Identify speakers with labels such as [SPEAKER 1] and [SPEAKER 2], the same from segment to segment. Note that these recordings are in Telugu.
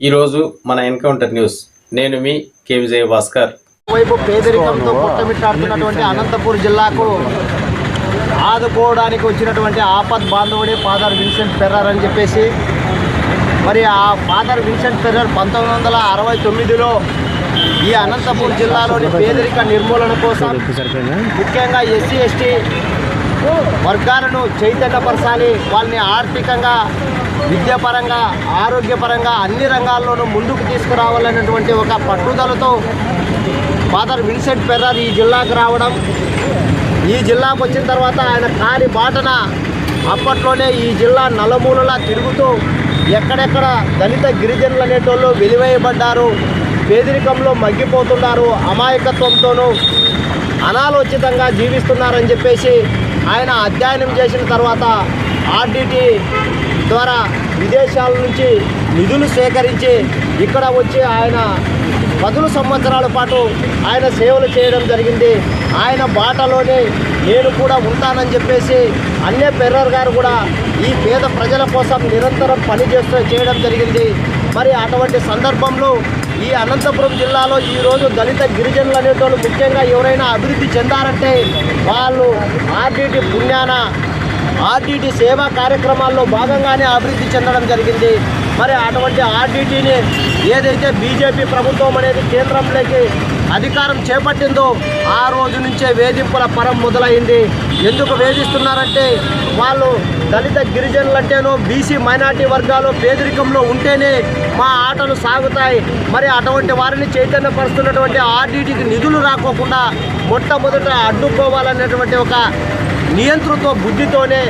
[SPEAKER 1] ఈరోజు మన ఎన్కౌంటర్ న్యూస్. నేను మీ కే విజయ భాస్కర్.
[SPEAKER 2] వైపు పేదరికంతో పుట్టమిట్టాడుతున్నటువంటి అనంతపూర్ జిల్లాకు ఆదుకోవడానికి వచ్చినటువంటి ఆపద్ బాంధవుడే ఫాదర్ విన్సెంట్ ఫెర్రర్ అని చెప్పేసి మరి ఆ ఫాదర్ విన్సెంట్ ఫెర్రర్ పంతొమ్మిది వందల అరవై తొమ్మిదిలో ఈ అనంతపూర్ జిల్లాలోని పేదరిక నిర్మూలన కోసం ముఖ్యంగా ఎస్సీ ఎస్టీ వర్గాలను చైతన్యపరచాలి వాళ్ళని ఆర్థికంగా విద్యాపరంగా ఆరోగ్యపరంగా అన్ని రంగాల్లోనూ ముందుకు తీసుకురావాలనేటువంటి ఒక పట్టుదలతో ఫాదర్ విన్సెంట్ పెర్రర్ ఈ జిల్లాకు రావడం. ఈ జిల్లాకు వచ్చిన తర్వాత ఆయన కాని బాటన అప్పట్లోనే ఈ జిల్లా నలుమూలలా తిరుగుతూ ఎక్కడెక్కడ దళిత గిరిజనులు అనేటోళ్ళు వెలివేయబడ్డారు పేదరికంలో మగ్గిపోతున్నారు అమాయకత్వంతోనూ అనాలోచితంగా జీవిస్తున్నారని చెప్పేసి ఆయన అధ్యయనం చేసిన తర్వాత ఆర్డిటి ద్వారా విదేశాల నుంచి నిధులు సేకరించి ఇక్కడ వచ్చి ఆయన పదుల సంవత్సరాల పాటు ఆయన సేవలు చేయడం జరిగింది. ఆయన బాటలోనే నేను కూడా ఉంటానని చెప్పేసి అన్నే పెర్రర్ గారు కూడా ఈ పేద ప్రజల కోసం నిరంతరం పనిచేస్తూ చేయడం జరిగింది. మరి అటువంటి సందర్భంలో ఈ అనంతపురం జిల్లాలో ఈరోజు దళిత గిరిజనులు అనేటోళ్ళు ముఖ్యంగా ఎవరైనా అభివృద్ధి చెందారంటే వాళ్ళు ఆర్డీటీ పుణ్యాన ఆర్డీటీ సేవా కార్యక్రమాల్లో భాగంగానే అభివృద్ధి చెందడం జరిగింది. మరి అటువంటి ఆర్డీటీని ఏదైతే బీజేపీ ప్రభుత్వం అనేది కేంద్రంలోకి అధికారం చేపట్టిందో ఆ రోజు నుంచే వేధింపుల పరం మొదలైంది. ఎందుకు వేధిస్తున్నారంటే వాళ్ళు దళిత గిరిజనులంటేనో బీసీ మైనార్టీ వర్గాలు పేదరికంలో ఉంటేనే మా ఆటలు సాగుతాయి. మరి అటువంటి వారిని చైతన్యపరుస్తున్నటువంటి ఆర్డీటీకి నిధులు రాకోకుండా మొట్టమొదట అడ్డుకోవాలనేటువంటి ఒక నియంతృత్వ బుద్ధితోనే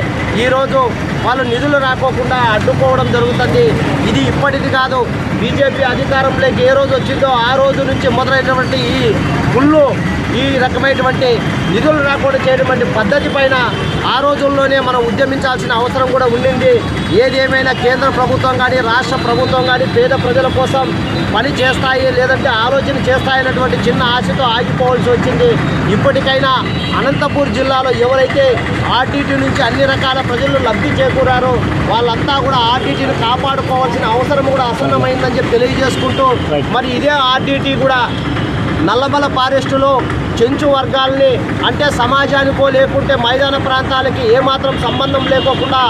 [SPEAKER 2] ఈరోజు వాళ్ళు నిధులు రాకోకుండా అడ్డుకోవడం జరుగుతుంది. ఇది ఇప్పటిది కాదు. బీజేపీ అధికారంలోకి ఏ రోజు వచ్చిందో ఆ రోజు నుంచి మొదలైనటువంటి ఈ ఫుల్లు ఈ రకమైనటువంటి నిధులు రాకుండా చేయటువంటి పద్ధతి పైన ఆ రోజుల్లోనే మనం ఉద్యమించాల్సిన అవసరం కూడా ఉండింది. ఏది ఏమైనా కేంద్ర ప్రభుత్వం కానీ రాష్ట్ర ప్రభుత్వం కానీ పేద ప్రజల కోసం పని చేస్తాయి లేదంటే ఆలోచన చేస్తాయన్నటువంటి చిన్న ఆశతో ఆగిపోవాల్సి వచ్చింది. ఇప్పటికైనా అనంతపూర్ జిల్లాలో ఎవరైతే ఆర్టీటీ నుంచి అన్ని రకాల ప్రజలు లబ్ధి చేకూరారో వాళ్ళంతా కూడా ఆర్టీటీని కాపాడుకోవాల్సిన అవసరం కూడా అసన్నమైందని చెప్పి తెలియజేసుకుంటూ మరి ఇదే ఆర్టీటీ కూడా నల్లమల ఫారెస్టులో చెంచు వర్గాల్ని అంటే సమాజానికో లేకుంటే మైదాన ప్రాంతాలకి ఏమాత్రం సంబంధం లేకోకుండా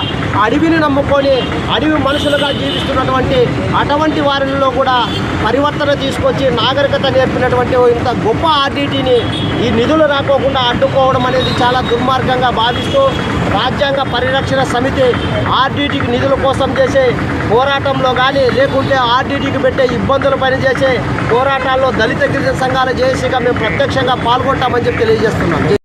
[SPEAKER 2] అడవిని నమ్ముకొని అడవి మనుషులుగా జీవిస్తున్నటువంటి అటువంటి వారిలో కూడా పరివర్తన తీసుకొచ్చి నాగరికత నేర్పినటువంటి ఓ ఇంత గొప్ప ఆర్డీటీని ఈ నిధులు రాకోకుండా అడ్డుకోవడం అనేది చాలా దుర్మార్గంగా భావిస్తూ రాజ్యాంగ పరిరక్షణ సమితి ఆర్డీటీకి నిధుల కోసం చేసే పోరాటంలో కానీ లేకుంటే ఆర్డీటీకి పెట్టే ఇబ్బందులు పనిచేసే పోరాటాల్లో దళిత గిరిజన సంఘాల జేఏసీగా మేము ప్రత్యక్షంగా పాల్గొంటామని చెప్పి తెలియజేస్తున్నాం